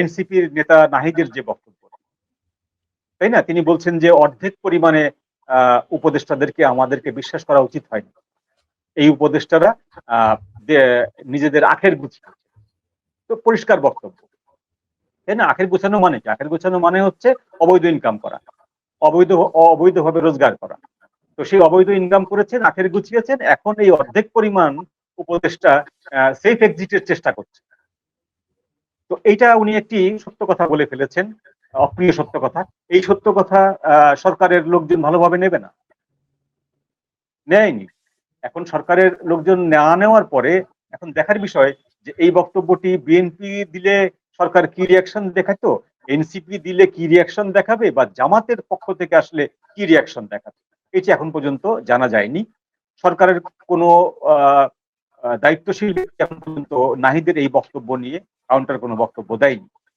এনসিপির নেতা নাহিদের যে বক্তব্য। তাই না? তিনি বলছেন যে অর্ধেক পরিমাণে উপদেষ্টাদেরকে আমাদেরকে বিশ্বাস করা উচিত হয়নি। এই উপদেষ্টারা নিজেদের আখের গুছিয়ে তো পরিষ্কার বক্তব্য। তাই না? আখের গুছানো মানে কি? আখের গুছানো মানে হচ্ছে অবৈধ ইনকাম করা। অবৈধ, অবৈধভাবে রোজগার করা। তো সেই অবৈধ ইনকাম করেছেন, আখের গুছিয়েছেন, এখন এই অর্ধেক পরিমাণ উপদেষ্টা সেফ এক্সিটের চেষ্টা করছে। তো এইটা উনি একটি সত্য কথা বলে ফেলেছেন, অপ্রিয় সত্য কথা। এই সত্য কথা সরকারের লোকজন ভালোভাবে নেবে না। নেয়নি। এখন সরকারের লোকজন না নেওয়ার পরে এখন দেখার বিষয় যে এই বক্তব্যটি বিএনপি দিলে সরকার কি রিয়াকশন দেখাতো? এনসিপি দিলে কি রিয়াকশন দেখাবে? বা জামাতের পক্ষ থেকে আসলে কি রিয়াকশন দেখাবে? এটি এখন পর্যন্ত জানা যায়নি। সরকারের কোনো দায়িত্বশীল এখন পর্যন্ত নাহিদের এই বক্তব্য নিয়ে কাউন্টার কোনো বক্তব্য দেয়নি।